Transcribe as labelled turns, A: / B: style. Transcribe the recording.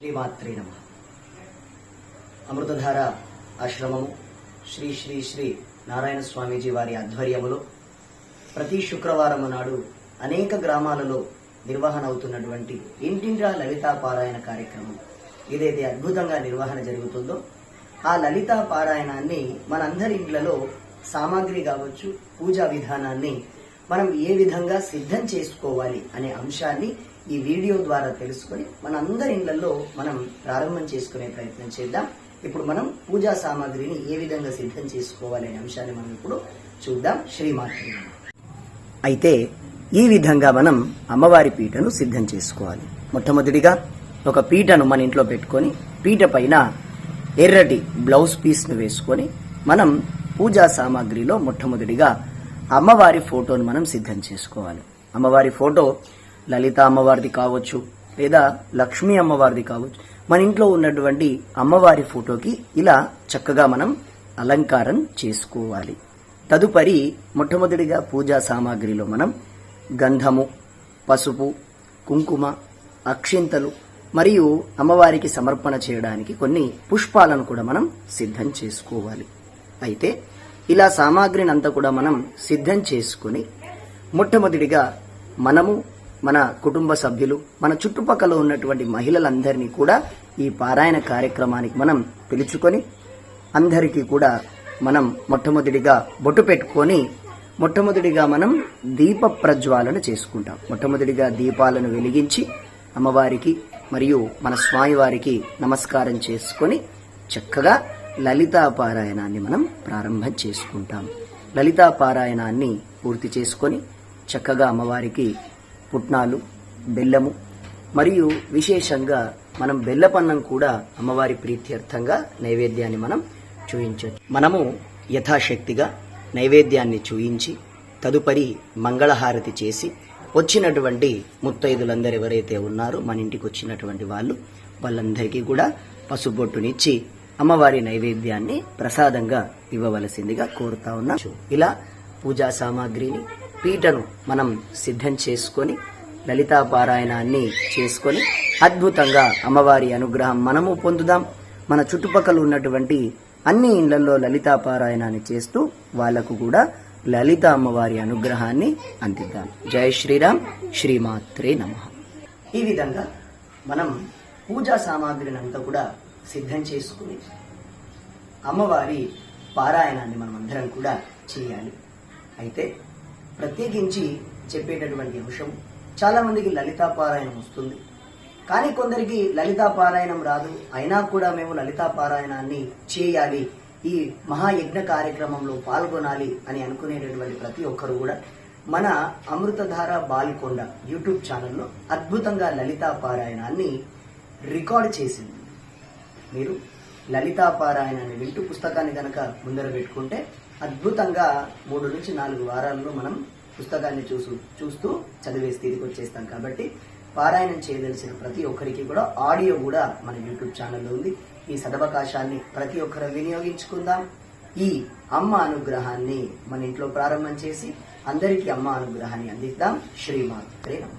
A: శ్రీమాత్రే నమ. అమృతధార ఆశ్రమము శ్రీ శ్రీ శ్రీ నారాయణ స్వామీజీ వారి ఆధ్వర్యములో ప్రతి శుక్రవారం నాడు అనేక గ్రామాలలో నిర్వహణ అవుతున్నటువంటి ఇంటింటా లలితా పారాయణ కార్యక్రమం ఏదైతే అద్భుతంగా నిర్వహణ జరుగుతుందో ఆ లలితా పారాయణాన్ని మనందరి ఇండ్లలో సామాగ్రి కావచ్చు పూజా విధానాన్ని మనం ఏ విధంగా సిద్ధం చేసుకోవాలి అనే అంశాన్ని ఈ వీడియో ద్వారా తెలుసుకొని మనందరి ఇళ్ళలో మనం ప్రారంభం చేసుకునే ప్రయత్నం చేద్దాం. ఇప్పుడు మనం పూజా సామాగ్రిని ఏ విధంగా సిద్ధం చేసుకోవాలి అనే అంశాన్ని మనం ఇప్పుడు చూద్దాం. శ్రీమాత్రి. అయితే ఈ విధంగా మనం అమ్మవారి పీటను సిద్ధం చేసుకోవాలి. మొట్టమొదటిగా ఒక పీటను మన ఇంట్లో పెట్టుకొని పీట పైన ఎర్రటి బ్లౌజ్ పీస్ను వేసుకొని మనం పూజా సామాగ్రిలో మొట్టమొదటిగా అమ్మవారి ఫోటోను మనం సిద్ధం చేసుకోవాలి. అమ్మవారి ఫోటో లలిత అమ్మవారిది కావచ్చు లేదా లక్ష్మీ అమ్మవారిది కావచ్చు. మన ఇంట్లో ఉన్నటువంటి అమ్మవారి ఫోటోకి ఇలా చక్కగా మనం అలంకారం చేసుకోవాలి. తదుపరి మొట్టమొదటిగా పూజా సామాగ్రిలో మనం గంధము పసుపు కుంకుమ అక్షింతలు మరియు అమ్మవారికి సమర్పణ చేయడానికి కొన్ని పుష్పాలను కూడా మనం సిద్ధం చేసుకోవాలి. అయితే ఇలా సామాగ్రిని అంతా కూడా మనం సిద్ధం చేసుకుని మొట్టమొదటిగా మనము మన కుటుంబ సభ్యులు మన చుట్టుపక్కల ఉన్నటువంటి మహిళలందరినీ కూడా ఈ పారాయణ కార్యక్రమానికి మనం పిలుచుకొని అందరికీ కూడా మనం మొట్టమొదటిగా బొట్టు పెట్టుకొని మొట్టమొదటిగా మనం దీప ప్రజ్వాలన చేసుకుంటాం. మొట్టమొదటిగా దీపాలను వెలిగించి అమ్మవారికి మరియు మన స్వామివారికి నమస్కారం చేసుకొని చక్కగా లలితా పారాయణాన్ని మనం ప్రారంభం చేసుకుంటాం. లలితా పారాయణాన్ని పూర్తి చేసుకొని చక్కగా అమ్మవారికి పుట్నాలు బెల్లము. మరియు విశేషంగా మనం బెల్లపన్నం కూడా అమ్మవారి ప్రీత్యర్థంగా నైవేద్యాన్ని మనం చూయించవచ్చు. మనము యథాశక్తిగా నైవేద్యాన్ని చూయించి తదుపరి మంగళహారతి చేసి వచ్చినటువంటి ముత్తైదులందరూ ఎవరైతే ఉన్నారో మన ఇంటికి వచ్చినటువంటి వాళ్ళు వాళ్ళందరికీ కూడా పసుబొట్టునిచ్చి అమ్మవారి నైవేద్యాన్ని ప్రసాదంగా ఇవ్వవలసిందిగా కోరుతా ఉన్నాం. ఇలా పూజా సామాగ్రిని పీటను మనం సిద్ధం చేసుకొని లలితా పారాయణాన్ని చేసుకొని అద్భుతంగా అమ్మవారి అనుగ్రహం మనము పొందుదాం. మన చుట్టుపక్కల ఉన్నటువంటి అన్ని ఇళ్ళలో లలితా పారాయణాన్ని చేస్తూ వాళ్ళకు కూడా లలిత అమ్మవారి అనుగ్రహాన్ని అందిద్దాం. జై శ్రీరామ్ శ్రీమాత్రే నమ. ఈ విధంగా మనం పూజా సామాగ్రిని అంతా కూడా సిద్ధం చేసుకుని అమ్మవారి పారాయణాన్ని మనం అందరం కూడా చేయాలి. అయితే ప్రత్యేకించి చెప్పేటటువంటి అంశం. చాలా మందికి లలితా పారాయణం వస్తుంది. కానీ కొందరికి లలితా పారాయణం రాదు. అయినా కూడా మేము లలితా పారాయణాన్ని చేయాలి. ఈ మహాయజ్ఞ కార్యక్రమంలో పాల్గొనాలి అని అనుకునేటటువంటి ప్రతి ఒక్కరు కూడా మన అమృతధార బాల్కొండ యూట్యూబ్ ఛానల్లో అద్భుతంగా లలితా పారాయణాన్ని రికార్డ్ చేసింది. మీరు లలితాపారాయణ అనే వింటూ పుస్తకాన్ని కనుక ముందర పెట్టుకుంటే అద్భుతంగా మూడు నుంచి నాలుగు వారాల్లో మనం పుస్తకాన్ని చూసు చూస్తూ చదివే స్థితికి వచ్చేస్తాం. కాబట్టి పారాయణం చేయదలిసిన ప్రతి ఒక్కరికి కూడా ఆడియో కూడా మన యూట్యూబ్ ఛానల్లో ఉంది. ఈ సదవకాశాన్ని ప్రతి ఒక్కరు వినియోగించుకుందాం. ఈ అమ్మ అనుగ్రహాన్ని మన ఇంట్లో ప్రారంభం చేసి అందరికీ అమ్మ అనుగ్రహాన్ని అందిద్దాం. శ్రీమాత్రే నమః.